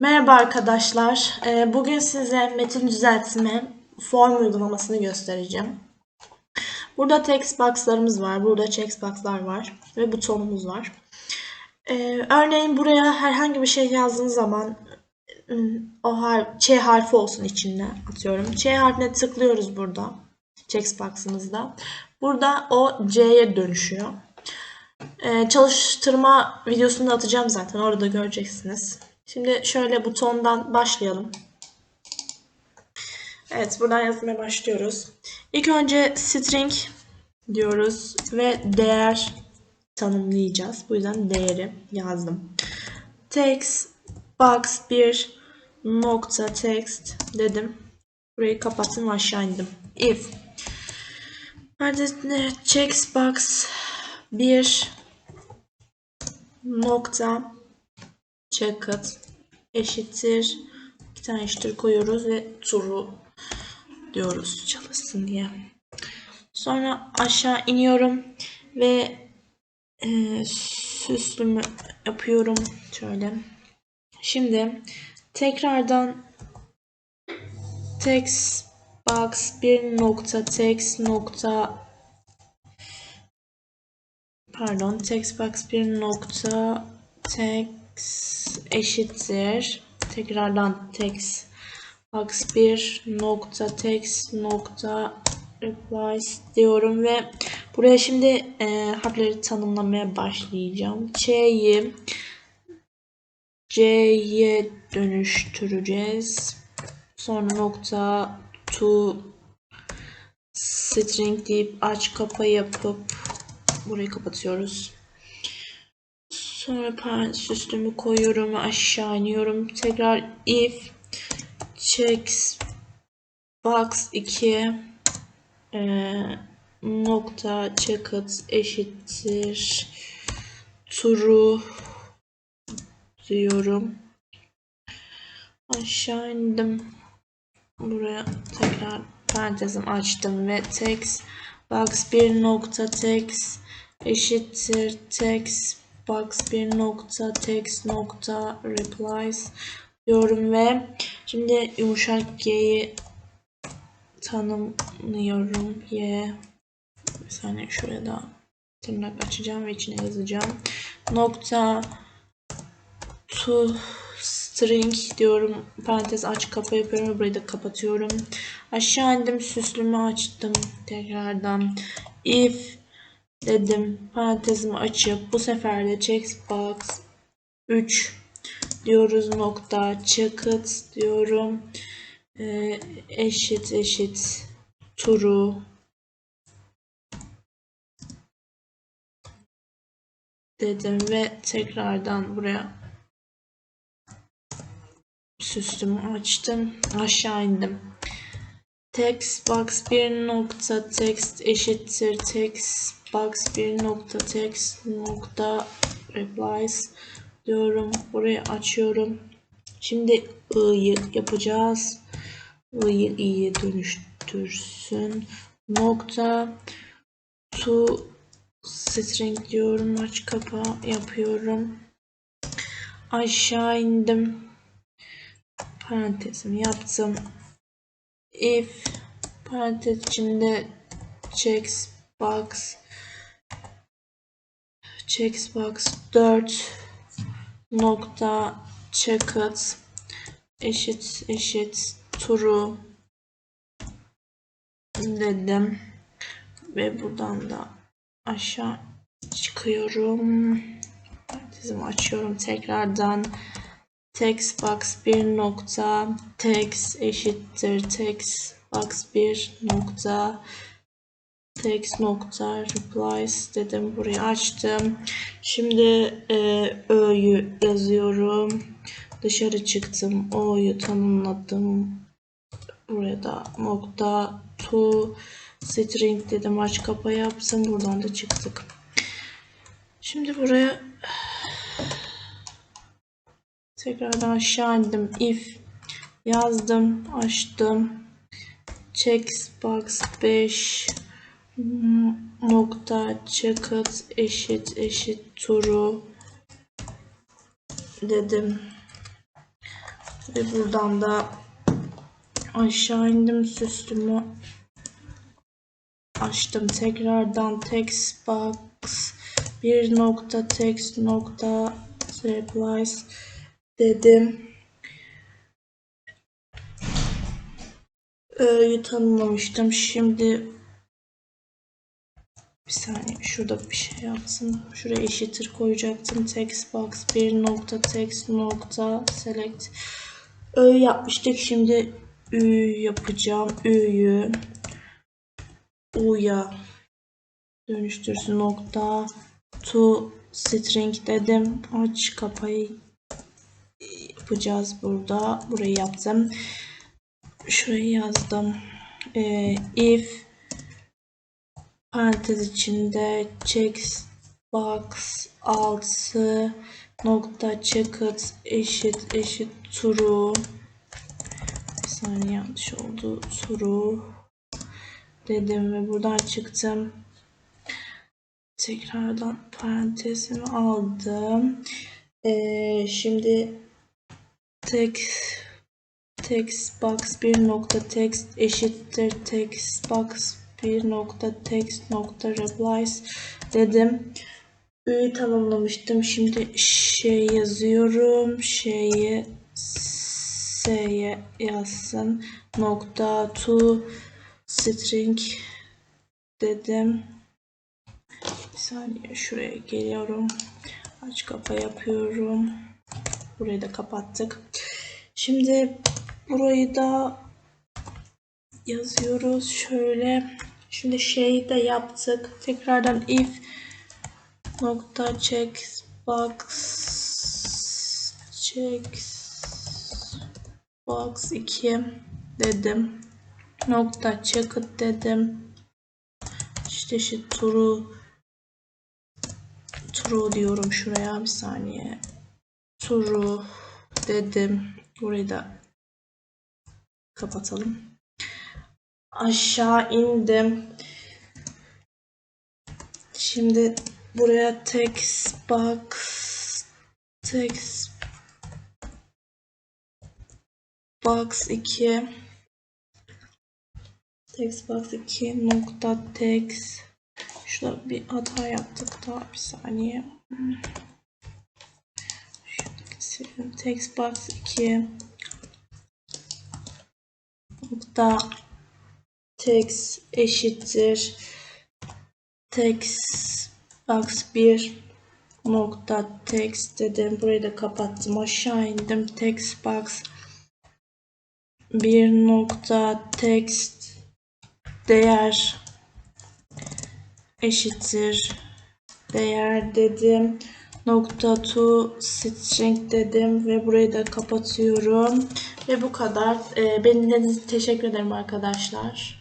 Merhaba arkadaşlar. Ee, Bugün size metin düzeltme form uygulamasını göstereceğim. Burada text box'larımız var. Burada checkbox'lar var. Ve butonumuz var. Ee, Örneğin buraya herhangi bir şey yazdığınız zaman ım, o har Ç harfi olsun içinde atıyorum. Ç harfine tıklıyoruz burada. Checkbox'ımızda. Burada o C'ye dönüşüyor. Ee, çalıştırma videosunu da atacağım zaten. Orada göreceksiniz. Şimdi şöyle butondan başlayalım. Evet buradan yazmaya başlıyoruz. İlk önce string diyoruz ve değer tanımlayacağız. Bu yüzden değeri yazdım. Text box 1 nokta text dedim. Burayı kapattım ve aşağı indim. If checkbox 1 nokta checked eşittir iki tane eşittir koyuyoruz ve true diyoruz çalışsın diye. Sonra aşağı iniyorum ve e, süslümü yapıyorum şöyle. Şimdi tekrardan text box bir nokta text nokta pardon text box bir nokta text eşittir tekrardan text box bir nokta text nokta replies diyorum ve buraya şimdi e, harfleri tanımlamaya başlayacağım. C'yi C'ye dönüştüreceğiz. Sonra nokta to string deyip aç kapa yapıp burayı kapatıyoruz. Sonra parantez üstümü koyuyorum ve aşağı iniyorum. Tekrar if checks box 2 e, nokta checked eşittir true diyorum. Aşağı indim. Buraya tekrar parantezim açtım ve text box 1 nokta text eşittir text box bir nokta text nokta replies diyorum ve şimdi yumuşak G'yi tanımlıyorum. Y bir saniye şuraya da tırnak açacağım ve içine yazacağım. Nokta to string diyorum. Parantez aç kapa yapıyorum ve burayı da kapatıyorum. Aşağı indim süslümü açtım tekrardan. If dedim. Parantezimi açıp bu sefer de checkbox 3 diyoruz nokta checked diyorum. Ee, eşit eşit true dedim ve tekrardan buraya süslümü açtım. Aşağı indim. Text box bir nokta text eşittir text box bir nokta text nokta replies diyorum. Burayı açıyorum. Şimdi i'yi yapacağız. i'yi i'ye dönüştürsün. Nokta to string diyorum. Aç kapa yapıyorum. Aşağı indim. Parantezimi yaptım. If parantez içinde checks box checkbox 4 nokta checked eşit eşit true dedim. Ve buradan da aşağı çıkıyorum. Parantezimi açıyorum tekrardan text box bir nokta text eşittir text box bir nokta text nokta replies dedim burayı açtım. Şimdi e, ö'yü yazıyorum. Dışarı çıktım o'yu tanımladım. Buraya da nokta to string dedim aç kapa yaptım buradan da çıktık. Şimdi buraya tekrardan aşağı indim if yazdım açtım checkbox 5 nokta checked eşit eşit true dedim. Ve buradan da aşağı indim süslümü açtım. Tekrardan text box bir nokta text nokta replies dedim. Öğeyi tanımlamıştım. Şimdi bir saniye şurada bir şey yaptım. Şuraya eşittir koyacaktım. Text box bir nokta text nokta select. Öğe yapmıştık. Şimdi ü yapacağım. Ü'yü u'ya dönüştürsün nokta to string dedim. Aç kapayı yapacağız burada. Burayı yaptım. Şurayı yazdım. Ee, if parantez içinde checkbox altı nokta checked eşit eşit true bir saniye yanlış oldu true dedim ve buradan çıktım tekrardan parantezimi aldım ee, şimdi text text box bir nokta text eşittir text box bir nokta text nokta replies dedim. Ü'yü tamamlamıştım. Şimdi şey yazıyorum. Şeyi S'ye yazsın. Nokta to string dedim. Bir saniye şuraya geliyorum. Aç kapa yapıyorum. Burayı da kapattık. Şimdi burayı da yazıyoruz. Şöyle şimdi şeyi de yaptık. Tekrardan if nokta check box check box 2 dedim. Nokta check dedim. İşte şu true true diyorum şuraya bir saniye. True dedim. Burayı da kapatalım. Aşağı indim. Şimdi buraya text box text box 2 text box 2 nokta text şurada bir hata yaptık daha bir saniye şuradaki silelim text box 2 nokta text eşittir text box 1 nokta text dedim. Burayı da kapattım. Aşağı indim. Text box bir nokta text değer eşittir değer dedim. Nokta to string dedim ve burayı da kapatıyorum. Ve bu kadar. Ee, beni teşekkür ederim arkadaşlar.